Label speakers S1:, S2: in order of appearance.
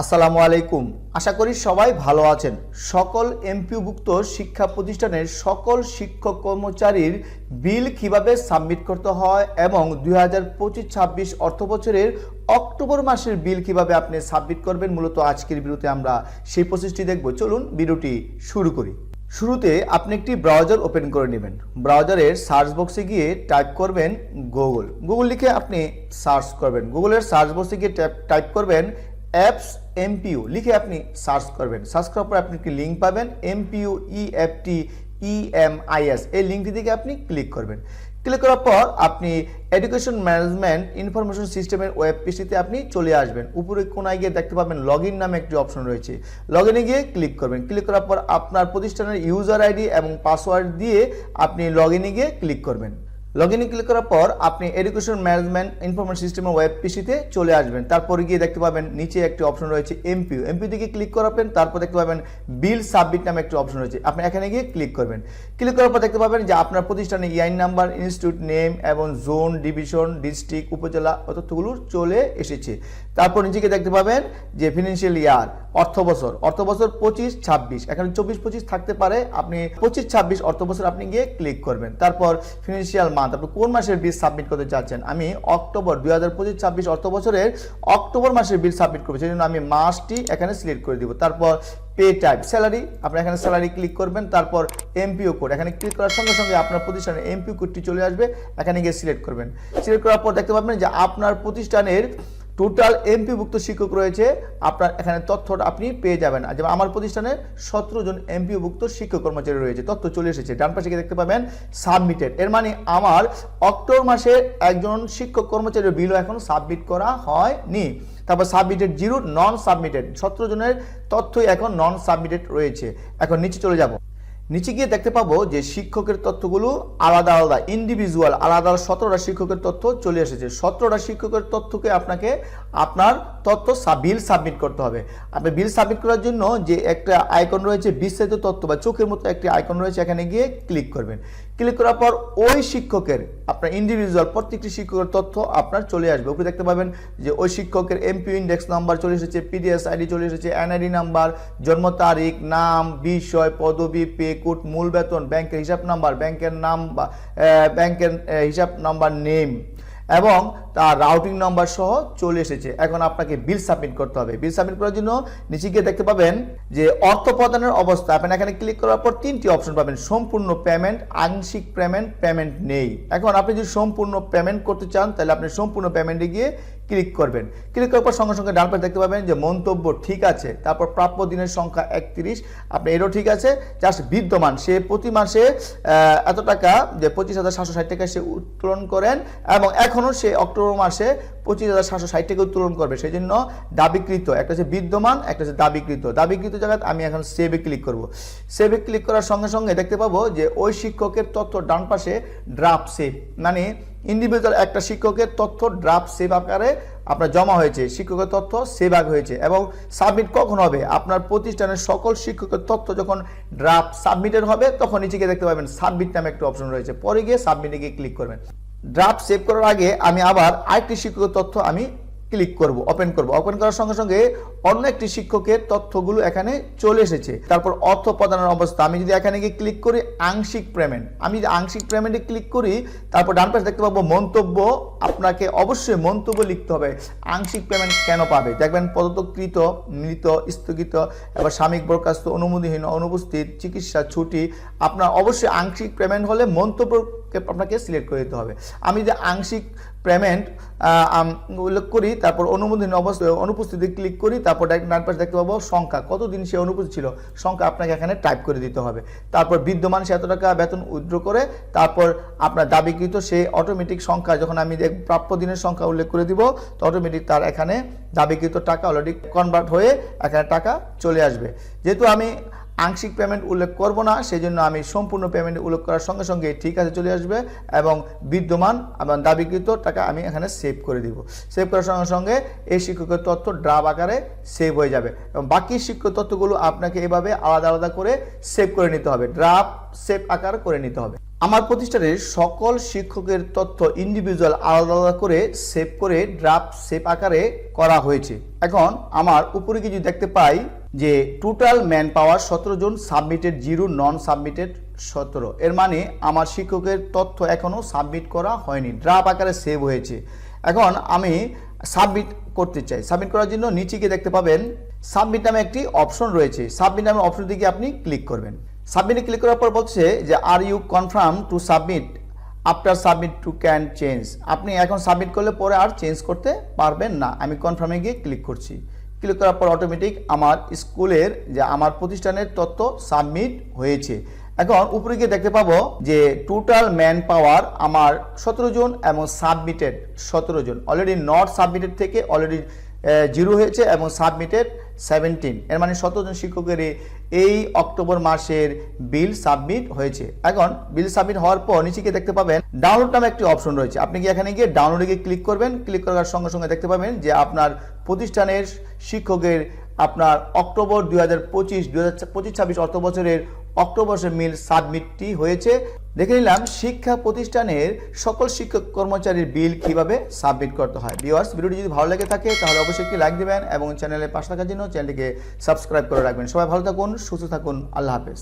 S1: আসসালামু আলাইকুম। আশা করি সবাই ভালো আছেন। সকল এমপিওভুক্ত শিক্ষা প্রতিষ্ঠানের সকল শিক্ষক কর্মচারীর বিল কীভাবে সাবমিট করতে হয় এবং দুই হাজার পঁচিশ ছাব্বিশ অর্থ বছরের অক্টোবর মাসের বিল কীভাবে আপনি সাবমিট করবেন মূলত আজকের ভিডিওতে আমরা সেই প্রসেসটি দেখব। চলুন ভিডিওটি শুরু করি। শুরুতে আপনি একটি ব্রাউজার ওপেন করে নেবেন। ব্রাউজারের সার্চ বক্সে গিয়ে টাইপ করবেন গুগল। গুগল লিখে আপনি সার্চ করবেন। গুগলের সার্চ বক্সে গিয়ে টাইপ করবেন অ্যাপস এমপিউ লিখে আপনি সার্চ করবেন। সার্চ করার পর আপনি একটি লিঙ্ক পাবেন এমপিউ ইএফটি ইএমআইএস এই লিঙ্কটি থেকে আপনি ক্লিক করবেন। ক্লিক করার পর আপনি এডুকেশন ম্যানেজমেন্ট ইনফরমেশন সিস্টেমের ওয়েব পেজটিতে আপনি চলে আসবেন। উপরে কোনায় গিয়ে দেখতে পাবেন লগ নামে একটি অপশন রয়েছে। লগ গিয়ে ক্লিক করবেন। ক্লিক করার পর আপনার প্রতিষ্ঠানের ইউজার আইডি এবং পাসওয়ার্ড দিয়ে আপনি লগ গিয়ে ক্লিক করবেন। লগ ইনে ক্লিক করার পর আপনি এডুকেশন ম্যানেজমেন্ট ইনফরমেশন সিস্টেমের ওয়েব পিসিতে চলে আসবেন। তারপরে গিয়ে দেখতে পাবেন নিচে একটি অপশন রয়েছে এমপিউ এমপিউ দিকে ক্লিক করাবেন, তারপর দেখতে পাবেন বিল সাবমিট নামে একটি অপশন রয়েছে। আপনি এখানে গিয়ে ক্লিক করবেন। ক্লিক করার পর দেখতে পাবেন যে আপনার প্রতিষ্ঠানে ইআইন নাম্বার ইনস্টিটিউট নেম এবং জোন ডিভিশন ডিস্ট্রিক্ট উপজেলা তথ্যগুলো চলে এসেছে। তারপর গিয়ে দেখতে পাবেন যে ফিনান্সিয়াল ইয়ার অর্থ বছর অর্থ বছর পঁচিশ, ছাব্বিশ। এখানে চব্বিশ, পঁচিশ থাকতে পারে। আপনি পঁচিশ, ছাব্বিশ, অর্থ বছর আপনি গিয়ে ক্লিক করবেন। তারপর ফিনান্সিয়াল মান্থ। আপনি কোন মাসের বিল সাবমিট করতে চাচ্ছেন? আমি অক্টোবর দুই হাজার পঁচিশ ছাব্বিশ অর্থ বছরের অক্টোবর মাসের বিল সাবমিট করব সেই জন্য আমি মাসটি এখানে সিলেক্ট করে দিব। তারপর পে টাইপ স্যালারি আপনি এখানে স্যালারি ক্লিক করবেন, তারপর এমপিও কোড এখানে ক্লিক করার সঙ্গে সঙ্গে আপনার প্রতিষ্ঠানের এমপিও কোডটি চলে আসবে, এখানে গিয়ে সিলেক্ট করবেন। সিলেক্ট করার পর দেখতে পাবেন যে আপনার প্রতিষ্ঠানের টোটাল এমপিভুক্ত শিক্ষক রয়েছে। আপনার এখানে তথ্যটা আপনি পেয়ে যাবেন। যেমন আমার প্রতিষ্ঠানে সতেরো জন এমপিভুক্ত শিক্ষক কর্মচারী রয়েছে। তথ্য চলে এসেছে। ডান পাশে দেখতে পাবেন সাবমিটেড এর মানে আমার অক্টোবর মাসে একজন শিক্ষক কর্মচারীর বিলও এখন সাবমিট করা হয়নি। তারপর সাবমিটেড জিরো নন সাবমিটেড সতেরো জনের তথ্যই এখন নন সাবমিটেড রয়েছে। এখন নিচে চলে যাব। নিচে গিয়ে দেখতে পাবো যে শিক্ষকের তথ্যগুলো আলাদা আলাদা ইন্ডিভিজুয়াল আলাদা সতেরোটা শিক্ষকের তথ্য চলে এসেছে। সতেরোটা শিক্ষকের তথ্যকে আপনাকে আপনার তথ্য বিল সাবমিট করতে হবে। আপনি বিল সাবমিট করার জন্য যে একটা আইকন রয়েছে, বিস্তারিত তথ্য বা চোখের মতো একটি আইকন রয়েছে, এখানে গিয়ে ক্লিক করবেন। ক্লিক করার পর ওই শিক্ষকের, আপনার ইন্ডিভিজুয়াল প্রত্যেকটি শিক্ষকের তথ্য আপনার চলে আসবে। ওকে দেখতে পাবেন যে ওই শিক্ষকের এমপি ইন্ডেক্স নাম্বার চলে এসেছে পিডিএস আইডি চলে এসেছে এনআইডি নাম্বার জন্ম তারিখ, নাম, বিষয়, পদবি, পে, কোড, মূল বেতন, ব্যাংকের হিসাব নাম্বার ব্যাংকের নাম বা ব্যাংকের হিসাব নাম্বার নেম এবং তার রাউটিং নাম্বার সহ চলে এসেছে। এখন আপনাকে বিল সাবমিট করতে হবে। বিল সাবমিট করার জন্য নিচে গিয়ে দেখতে পাবেন যে অর্থ প্রদানের অবস্থা। আপনি এখানে ক্লিক করার পর তিনটি অপশন পাবেন। সম্পূর্ণ পেমেন্ট আংশিক পেমেন্ট পেমেন্ট নেই। এখন আপনি যদি সম্পূর্ণ পেমেন্ট করতে চান, তাহলে আপনি সম্পূর্ণ পেমেন্টে গিয়ে ক্লিক করবেন। ক্লিক করার পর সঙ্গে সঙ্গে ডান দেখতে পাবেন যে মন্তব্য ঠিক আছে। তারপর প্রাপ্য দিনের সংখ্যা একত্রিশ। আপনি এরও ঠিক আছে। জাস্ট বিদ্যমান। সে প্রতি মাসে এত টাকা যে পঁচিশ হাজার সাতশো ষাট টাকা সে উত্তোলন করেন এবং এখনও সে অক্টোবর মাসে পঁচিশ হাজার সাতশো ষাট টাকা উত্তোলন করবে। সেই জন্য দাবিকৃত, একটা হচ্ছে বিদ্যমান, একটা হচ্ছে দাবিকৃত। দাবিকৃত জায়গায় আমি এখন সেভে ক্লিক করব। সেভে ক্লিক করার সঙ্গে সঙ্গে দেখতে পাবো যে ওই শিক্ষকের তথ্য ডান পাশে ড্রাফট সেভ মানে ইন্ডিভিজুয়াল একটা শিক্ষকের তথ্য ড্রাফট সেভ আকারে আপনার জমা হয়েছে। শিক্ষকের তথ্য সেভ আগ হয়েছে এবং সাবমিট কখন হবে? আপনার প্রতিষ্ঠানের সকল শিক্ষকের তথ্য যখন ড্রাফট সাবমিটেড হবে, তখন নিচে গিয়ে দেখতে পাবেন সাবমিট নামে একটা অপশন রয়েছে। পরে গিয়ে সাবমিটে গিয়ে ক্লিক করবেন। ড্রাফট সেভ করার আগে আমি আবার আরেকটি স্বীকৃত তথ্য আমি ক্লিক করব ওপেন করব। ওপেন করার সঙ্গে সঙ্গে অন্য একটি শিক্ষকের তথ্যগুলো এখানে চলে এসেছে। তারপর অর্থ প্রদানের অবস্থা। আমি যদি এখানে গিয়ে ক্লিক করি, আংশিক পেমেন্ট আমি যদি আংশিক পেমেন্টে ক্লিক করি, তারপর ডান পাশে দেখতে পাবো মন্তব্য। আপনাকে অবশ্যই মন্তব্য লিখতে হবে, আংশিক পেমেন্ট কেন পাবে? দেখবেন পদতকৃত, মৃত, স্থগিত, এবার সাময়িক বরখাস্ত, অনুমোদনহীন, অনুপস্থিত, চিকিৎসা, ছুটি। আপনার অবশ্যই আংশিক পেমেন্ট হলে মন্তব্যকে আপনাকে সিলেক্ট করে দিতে হবে। আমি যদি আংশিক পেমেন্ট উল্লেখ করি, তারপর অনুমোদন অবস্থায় অনুপস্থিতি ক্লিক করি তারপর ডান পাশে দেখতে পাবো সংখ্যা। কতদিন সে অনুপস্থিত ছিল? সংখ্যা আপনাকে এখানে টাইপ করে দিতে হবে। তারপর বিদ্যমান সে এত টাকা বেতন উইথড্র করে, তারপর আপনার দাবিকৃত সে অটোমেটিক সংখ্যা, যখন আমি প্রাপ্য দিনের সংখ্যা উল্লেখ করে দিব, তো অটোমেটিক তার এখানে দাবিকৃত টাকা অলরেডি কনভার্ট হয়ে এখানে টাকা চলে আসবে। যেহেতু আমি আংশিক পেমেন্ট উল্লেখ করব না সেই জন্য আমি সম্পূর্ণ পেমেন্ট উল্লেখ করার সঙ্গে সঙ্গে ঠিক আছে চলে আসবে এবং বিদ্যমান এবং দাবিকৃত টাকা আমি এখানে সেভ করে দিব। সেভ করার সঙ্গে সঙ্গে এই শিক্ষকের তথ্য ড্রাফ আকারে সেভ হয়ে যাবে এবং বাকি শিক্ষক তথ্যগুলো আপনাকে এভাবে আলাদা আলাদা করে সেভ করে নিতে হবে ড্রাফ সেভ আকার করে নিতে হবে। আমার প্রতিষ্ঠানের সকল শিক্ষকের তথ্য ইন্ডিভিজুয়াল আলাদা আলাদা করে সেভ করে ড্রাফট সেভ আকারে করা হয়েছে। এখন আমার উপরে কিছু দেখতে পাই। যে টোটাল ম্যান পাওয়ার সতেরো জন সাবমিটেড জিরো নন সাবমিটেড সতেরো। এর মানে আমার শিক্ষকের তথ্য এখনও সাবমিট করা হয়নি। ড্রাফট আকারে সেভ হয়েছে। এখন আমি সাবমিট করতে চাই। সাবমিট করার জন্য নিচে গিয়ে দেখতে পাবেন সাবমিট নামে একটি অপশন রয়েছে। সাবমিট নামে অপশন দিকে আপনি ক্লিক করবেন। সাবমিটে ক্লিক করার পর বলছে যে are you confirm to submit after submit to can change আপনি এখন সাবমিট করলে পরে আর চেঞ্জ করতে পারবেন না। আমি কনফার্মে গিয়ে ক্লিক করছি। ক্লিক করার পর অটোমেটিক আমার স্কুলের যে আমার প্রতিষ্ঠানের তথ্য সাবমিট হয়েছে। এখন উপরে গিয়ে দেখতে পাবো যে টোটাল ম্যান পাওয়ার আমার সতেরো জন এবং সাবমিটেড সতেরো জন। অলরেডি নট সাবমিটেড থেকে অলরেডি জিরো হয়েছে এবং সাবমিটেড সেভেন্টিন এর মানে সতেরো জন শিক্ষকের এই অক্টোবর মাসের বিল সাবমিট হয়েছে। এখন বিল সাবমিট হওয়ার পর নিচে গিয়ে দেখতে পাবেন ডাউনলোড নামে একটি অপশন রয়েছে। আপনি কি এখানে গিয়ে ডাউনলোডে গিয়ে ক্লিক করবেন? ক্লিক করার সঙ্গে সঙ্গে দেখতে পাবেন যে আপনার প্রতিষ্ঠানের শিক্ষকের আপনার অক্টোবর দুই হাজার পঁচিশ, দুই হাজার পঁচিশ, ছাব্বিশ অর্থ বছরের অক্টোবর মিল সাবমিটটি হয়েছে। দেখে নিলাম, শিক্ষা প্রতিষ্ঠানের সকল শিক্ষক কর্মচারীর বিল কীভাবে সাবমিট করতে হয়। ভিউয়ার্স, ভিডিওটি যদি ভালো লেগে থাকে, তাহলে অবশ্যই একটি লাইক দেবেন এবং চ্যানেলের পাশে থাকার জন্য চ্যানেলটিকে সাবস্ক্রাইব করে রাখবেন। সবাই ভালো থাকুন, সুস্থ থাকুন, আল্লাহ হাফেজ।